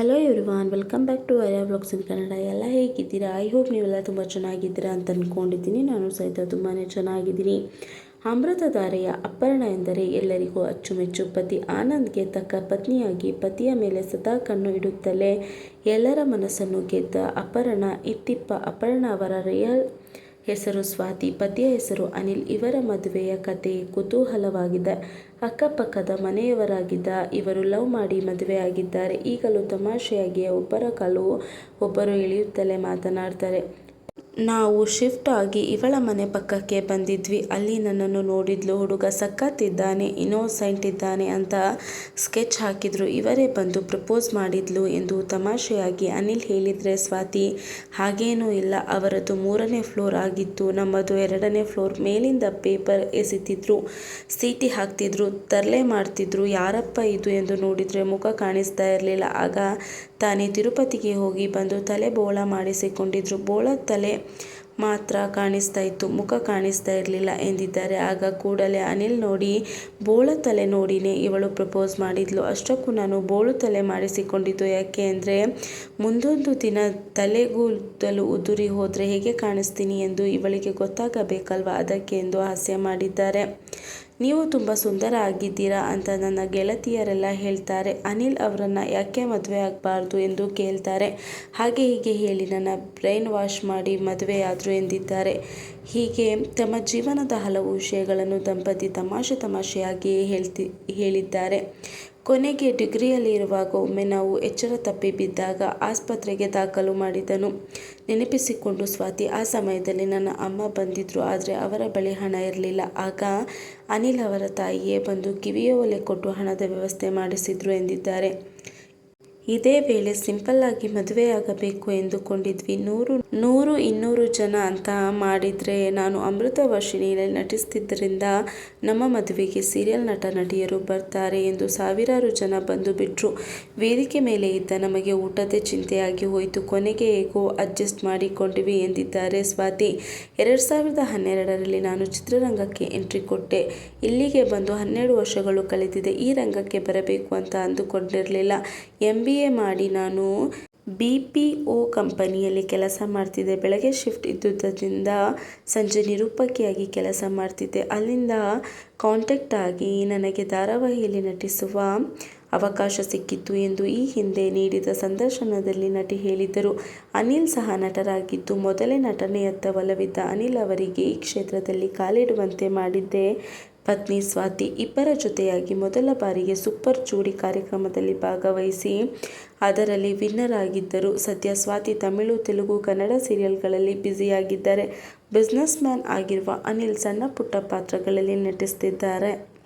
Hello everyone welcome back to Arya blogs in Kannada ಎಲ್ಲ ಹೇಗಿದ್ದೀರಾ? I hope ನೀವೆಲ್ಲ ತುಂಬ ಚೆನ್ನಾಗಿದ್ದೀರಾ ಅಂತ ಅಂದ್ಕೊಂಡಿದ್ದೀನಿ ನಾನು ಸಹಿತ ತುಂಬಾ ಚೆನ್ನಾಗಿದ್ದೀನಿ. ಅಮೃತಧಾರೆಯ ಅಪರ್ಣ ಎಂದರೆ ಎಲ್ಲರಿಗೂ ಅಚ್ಚುಮೆಚ್ಚು. ಪತಿ ಆನಂದ್ಗೆ ತಕ್ಕ ಪತ್ನಿಯಾಗಿ ಪತಿಯ ಮೇಲೆ ಸದಾ ಕಣ್ಣು ಇಡುತ್ತಲೇ ಎಲ್ಲರ ಮನಸ್ಸನ್ನು ಗೆದ್ದ ಅಪರ್ಣ ಇತ್ತಿಪ್ಪ ಅಪರ್ಣ ಅವರ ರಿಯಲ್ ಹೆಸರು ಸ್ವಾತಿ, ಪತಿಯ ಹೆಸರು ಅನಿಲ್. ಇವರ ಮದುವೆಯ ಕತೆ ಕುತೂಹಲವಾಗಿದೆ ಅಕ್ಕಪಕ್ಕದ ಮನೆಯವರಾಗಿದ್ದ ಇವರು ಲವ್ ಮಾಡಿ ಮದುವೆಯಾಗಿದ್ದಾರೆ. ಈಗಲೂ ತಮಾಷೆಯಾಗಿ ಒಬ್ಬರ ಕಾಲು ಒಬ್ಬರು ಇಳಿಯುತ್ತಲೇ ಮಾತನಾಡ್ತಾರೆ. ನಾವು ಶಿಫ್ಟ್ ಆಗಿ ಇವಳ ಮನೆ ಪಕ್ಕಕ್ಕೆ ಬಂದಿದ್ವಿ. ಅಲ್ಲಿ ನನ್ನನ್ನು ನೋಡಿದ್ಲು. ಹುಡುಗ ಸಕ್ಕತ್ತಿದ್ದಾನೆ ಇನ್ನೋಸೆಂಟ್ ಇದ್ದಾನೆ ಅಂತ ಸ್ಕೆಚ್ ಹಾಕಿದ್ರು. ಇವರೇ ಬಂದು ಪ್ರಪೋಸ್ ಮಾಡಿದ್ಲು ಎಂದು ತಮಾಷೆಯಾಗಿ ಅನಿಲ್ ಹೇಳಿದರೆ, ಸ್ವಾತಿ, ಹಾಗೇನೂ ಇಲ್ಲ. ಅವರದ್ದು ಮೂರನೇ ಫ್ಲೋರ್ ಆಗಿತ್ತು. ನಮ್ಮದು ಎರಡನೇ ಫ್ಲೋರ್ ಮೇಲಿಂದ ಪೇಪರ್ ಎಸಿತಿದ್ರು. ಸೀಟಿ ಹಾಕ್ತಿದ್ರು. ತರಲೆ ಮಾಡ್ತಿದ್ರು. ಯಾರಪ್ಪ ಇದು ಎಂದು ನೋಡಿದರೆ ಮುಖ ಕಾಣಿಸ್ತಾ ಇರಲಿಲ್ಲ. ಆಗ ತಾನೇ ತಿರುಪತಿಗೆ ಹೋಗಿ ಬಂದು ತಲೆ ಬೋಳ ಮಾಡಿಸಿಕೊಂಡಿದ್ರು. ಬೋಳ ತಲೆ ಮಾತ್ರ ಕಾಣಿಸ್ತಾ ಇತ್ತು. ಮುಖ ಕಾಣಿಸ್ತಾ ಇರಲಿಲ್ಲ ಎಂದಿದ್ದಾರೆ. ಆಗ ಕೂಡಲೇ ಅನಿಲ್ ನೋಡಿ, ಬೋಳು ತಲೆ ನೋಡಿನೇ ಇವಳು ಪ್ರಪೋಸ್ ಮಾಡಿದ್ಲು. ಅಷ್ಟಕ್ಕೂ ನಾನು ಬೋಳು ತಲೆ ಮಾಡಿಸಿಕೊಂಡಿದ್ದು ಯಾಕೆ ಅಂದರೆ, ಮುಂದೊಂದು ದಿನ ತಲೆಗೂದಲು ಉದುರಿ ಹೋದರೆ ಹೇಗೆ ಕಾಣಿಸ್ತೀನಿ ಎಂದು ಇವಳಿಗೆ ಗೊತ್ತಾಗಬೇಕಲ್ವ ಅದಕ್ಕೆ ಎಂದು ಹಾಸ್ಯ ಮಾಡಿದ್ದಾರೆ. ನೀವು ತುಂಬ ಸುಂದರ ಆಗಿದ್ದೀರಾ ಅಂತ ನನ್ನ ಗೆಳತಿಯರೆಲ್ಲ ಹೇಳ್ತಾರೆ. ಅನಿಲ್ ಅವರನ್ನು ಯಾಕೆ ಮದುವೆ ಆಗಬಾರ್ದು ಎಂದು ಕೇಳ್ತಾರೆ. ಹಾಗೆ ಹೀಗೆ ಹೇಳಿ ನನ್ನ ಬ್ರೈನ್ ವಾಶ್ ಮಾಡಿ ಮದುವೆಯಾದರು ಎಂದಿದ್ದಾರೆ. ಹೀಗೆ ತಮ್ಮ ಜೀವನದ ಹಲವು ವಿಷಯಗಳನ್ನು ದಂಪತಿ ತಮಾಷೆ ತಮಾಷೆಯಾಗಿಯೇ ಹೇಳ್ತಿ, ಹೇಳಿದ್ದಾರೆ. ಕೊನೆಗೆ ಡಿಗ್ರಿಯಲ್ಲಿ ಇರುವಾಗ ಒಮ್ಮೆ ನಾವು ಎಚ್ಚರ ತಪ್ಪಿ ಬಿದ್ದಾಗ ಆಸ್ಪತ್ರೆಗೆ ದಾಖಲು ಮಾಡಿದನು. ನೆನಪಿಸಿಕೊಂಡು ಸ್ವಾತಿ, ಆ ಸಮಯದಲ್ಲಿ ನನ್ನ ಅಮ್ಮ ಬಂದಿದ್ದರು ಆದರೆ ಅವರ ಬಳಿ ಹಣ ಇರಲಿಲ್ಲ. ಆಗ ಅನಿಲ್ ಅವರ ತಾಯಿಯೇ ಬಂದು ಕಿವಿಯ ಒಲೆ ಕೊಟ್ಟು ಹಣದ ವ್ಯವಸ್ಥೆ ಮಾಡಿಸಿದ್ರು ಎಂದಿದ್ದಾರೆ. ಇದೇ ವೇಳೆ ಸಿಂಪಲ್ಲಾಗಿ ಮದುವೆಯಾಗಬೇಕು ಎಂದುಕೊಂಡಿದ್ವಿ. ನೂರು ನೂರು ಇನ್ನೂರು ಜನ ಅಂತ ಮಾಡಿದರೆ ನಾನು ಅಮೃತ ವರ್ಷಿಣಿಯಲ್ಲಿ ನಟಿಸ್ತಿದ್ದರಿಂದ ನಮ್ಮ ಮದುವೆಗೆ ಸೀರಿಯಲ್ ನಟ, ನಟಿಯರು ಬರ್ತಾರೆ ಎಂದು ಸಾವಿರಾರು ಜನ ಬಂದು ಬಿಟ್ಟರು ವೇದಿಕೆ ಮೇಲೆ ಇದ್ದ ನಮಗೆ ಊಟದ ಚಿಂತೆಯಾಗಿ ಹೋಯಿತು. ಕೊನೆಗೆ ಹೇಗೋ ಅಡ್ಜಸ್ಟ್ ಮಾಡಿಕೊಂಡಿವಿ ಎಂದಿದ್ದಾರೆ ಸ್ವಾತಿ. ಎರಡು ಸಾವಿರದ ಹನ್ನೆರಡರಲ್ಲಿ ನಾನು ಚಿತ್ರರಂಗಕ್ಕೆ ಎಂಟ್ರಿ ಕೊಟ್ಟೆ. ಇಲ್ಲಿಗೆ ಬಂದು ಹನ್ನೆರಡು ವರ್ಷಗಳು ಕಳೆದಿದೆ. ಈ ರಂಗಕ್ಕೆ ಬರಬೇಕು ಅಂತ ಅಂದುಕೊಂಡಿರಲಿಲ್ಲ. ಎಂ. ಬಿ ಎ ಮಾಡಿ ನಾನು ಬಿ ಪಿ ಒ ಕಂಪನಿಯಲ್ಲಿ ಕೆಲಸ ಮಾಡ್ತಿದ್ದೆ. ಬೆಳಗ್ಗೆ ಶಿಫ್ಟ್ ಇದ್ದುದರಿಂದ ಸಂಜೆ ನಿರೂಪಕಿಯಾಗಿ ಕೆಲಸ ಮಾಡ್ತಿದ್ದೆ. ಅಲ್ಲಿಂದ ಕಾಂಟ್ಯಾಕ್ಟ್ ಆಗಿ ನನಗೆ ಧಾರಾವಾಹಿಯಲ್ಲಿ ನಟಿಸುವ ಅವಕಾಶ ಸಿಕ್ಕಿತ್ತು ಎಂದು ಈ ಹಿಂದೆ ನೀಡಿದ ಸಂದರ್ಶನದಲ್ಲಿ ನಟಿ ಹೇಳಿದ್ದರು. ಅನಿಲ್ ಸಹ ನಟರಾಗಿದ್ದು ಮೊದಲೇ ನಟನೆಯತ್ತ ಒಲವಿದ್ದ ಅನಿಲ್ ಅವರಿಗೆ ಈ ಕ್ಷೇತ್ರದಲ್ಲಿ ಕಾಲಿಡುವಂತೆ ಮಾಡಿದ್ದೆ. ಪತ್ನಿ ಸ್ವಾತಿ ಇಬ್ಬರ ಜೊತೆಯಾಗಿ ಮೊದಲ ಬಾರಿಗೆ ಸೂಪರ್ ಚೂಡಿ ಕಾರ್ಯಕ್ರಮದಲ್ಲಿ ಭಾಗವಹಿಸಿ, ಅದರಲ್ಲಿ ವಿನ್ನರ್ ಆಗಿದ್ದರು. ಸದ್ಯ ಸ್ವಾತಿ ತಮಿಳು, ತೆಲುಗು, ಕನ್ನಡ ಸೀರಿಯಲ್ಗಳಲ್ಲಿ ಬ್ಯುಸಿಯಾಗಿದ್ದಾರೆ. ಬಿಸ್ನೆಸ್ ಮ್ಯಾನ್ ಆಗಿರುವ ಅನಿಲ್ ಸಣ್ಣ ಪುಟ್ಟ ಪಾತ್ರಗಳಲ್ಲಿ ನಟಿಸ್ತಿದ್ದಾರೆ.